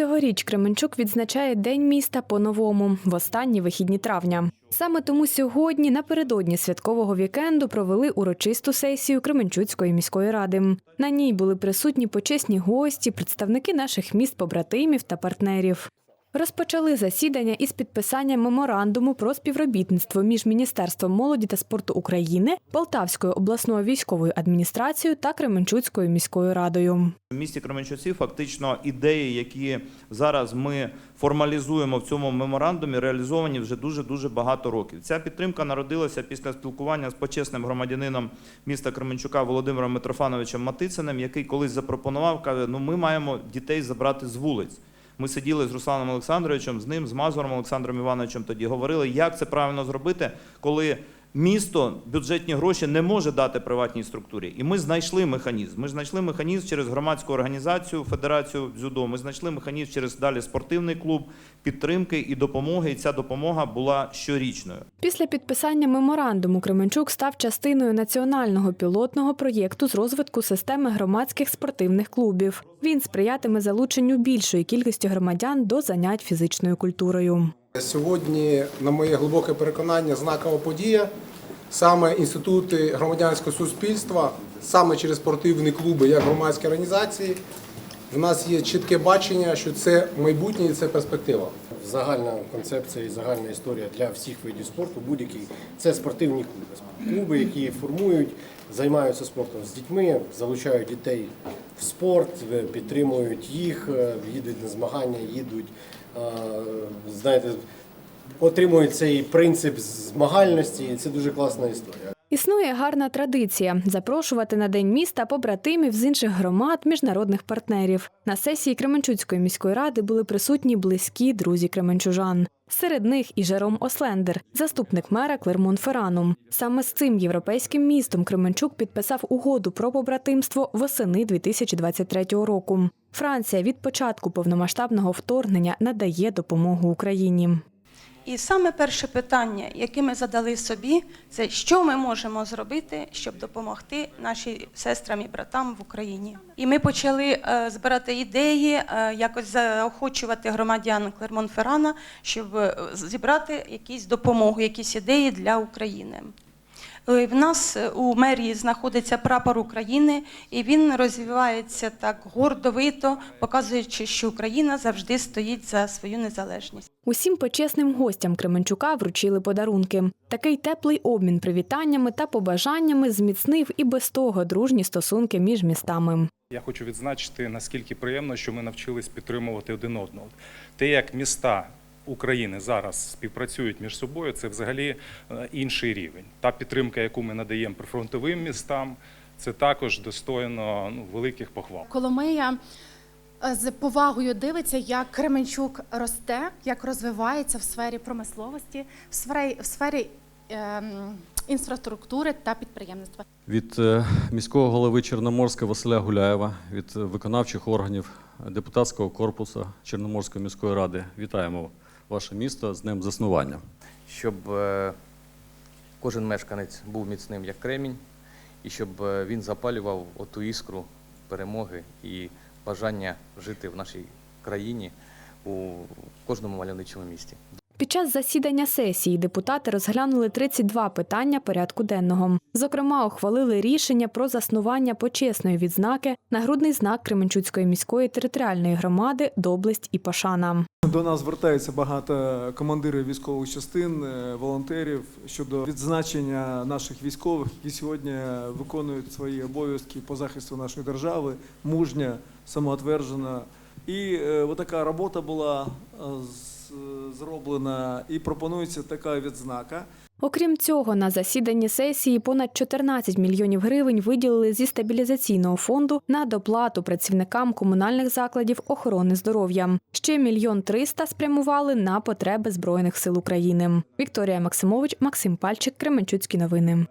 цьогоріч Кременчук відзначає День міста по-новому в останні вихідні травня. Саме тому сьогодні, напередодні святкового вікенду, провели урочисту сесію Кременчуцької міської ради. На ній були присутні почесні гості, представники наших міст побратимів та партнерів. Розпочали засідання із підписання меморандуму про співробітництво між Міністерством молоді та спорту України, Полтавською обласною військовою адміністрацією та Кременчуцькою міською радою. В місті Кременчуці фактично ідеї, які зараз ми формалізуємо в цьому меморандумі, реалізовані вже дуже дуже багато років. Ця підтримка народилася після спілкування з почесним громадянином міста Кременчука Володимиром Митрофановичем Матициним, який колись запропонував, каже: ну ми маємо дітей забрати з вулиць. Ми сиділи з Русланом Олександровичем, з ним, з Мазуром Олександром Івановичем тоді говорили, як це правильно зробити, коли місто бюджетні гроші не може дати приватній структурі. І ми знайшли механізм. Ми знайшли механізм через громадську організацію, федерацію дзюдо. Ми знайшли механізм через далі спортивний клуб, підтримки і допомоги. І ця допомога була щорічною. Після підписання меморандуму Кременчук став частиною національного пілотного проєкту з розвитку системи громадських спортивних клубів. Він сприятиме залученню більшої кількості громадян до занять фізичною культурою. Сьогодні, на моє глибоке переконання, знакова подія. Саме інститути громадянського суспільства, саме через спортивні клуби, як громадські організації, в нас є чітке бачення, що це майбутнє і це перспектива. Загальна концепція і загальна історія для всіх видів спорту будь-який це спортивні клуби. Клуби, які формують, займаються спортом з дітьми, залучають дітей в спорт, підтримують їх, е, їдуть на змагання, їдуть, е, знаєте, отримують цей принцип змагальності. і Це дуже класна історія. Існує гарна традиція запрошувати на день міста побратимів з інших громад, міжнародних партнерів. На сесії Кременчуцької міської ради були присутні близькі друзі кременчужан. Серед них і Жером Ослендер, заступник мера Клермон-Ферану. Саме з цим європейським містом Кременчук підписав угоду про побратимство восени 2023 року. Франція від початку повномасштабного вторгнення надає допомогу Україні. І саме перше питання, яке ми задали собі, це що ми можемо зробити, щоб допомогти нашим сестрам і братам в Україні. І ми почали е, збирати ідеї, е, якось заохочувати громадян Клермон-Ферана, щоб е, зібрати якісь допомогу, якісь ідеї для України. Е, В нас е, у мерії знаходиться прапор України, і він розвивається так гордовито, показуючи, що Україна завжди стоїть за свою незалежність. Усім почесним гостям Кременчука вручили подарунки. Такий теплий обмін привітаннями та побажаннями зміцнив і без того дружні стосунки між містами. Я хочу відзначити, наскільки приємно, що ми навчились підтримувати один одного. Те, як міста України зараз співпрацюють між собою, це взагалі е, інший рівень. Та підтримка, яку ми надаємо прифронтовим містам, це також достойно ну, великих похвал. Коломия е, з повагою дивиться, як Кременчук росте, як розвивається в сфері промисловості, в сфері, в сфері ем, інфраструктури та підприємництва. Від е, міського голови Чорноморська Василя Гуляєва, від е, виконавчих органів депутатського корпусу Чорноморської міської ради вітаємо ваше місто з днем заснування. щоб е, кожен мешканець був міцним як кремінь, і щоб е, він запалював оту іскру перемоги і бажання жити в нашій країні у кожному мальовничому місті. Під час засідання сесії депутати розглянули 32 питання порядку денного. Зокрема, ухвалили рішення про заснування почесної відзнаки нагрудний знак Кременчуцької міської територіальної громади Доблесть і Пашана. До нас звертається багато командирів військових частин, е, волонтерів щодо відзначення наших військових, які сьогодні виконують свої обов'язки по захисту нашої держави, мужня, самоотвержена. І е, отака робота була е, з- зроблена, і пропонується така відзнака. Окрім цього, на засіданні сесії понад 14 мільйонів гривень виділили зі стабілізаційного фонду на доплату працівникам комунальних закладів охорони здоров'я. Ще мільйон триста спрямували на потреби збройних сил України. Вікторія Максимович, Максим Пальчик, Кременчуцькі новини.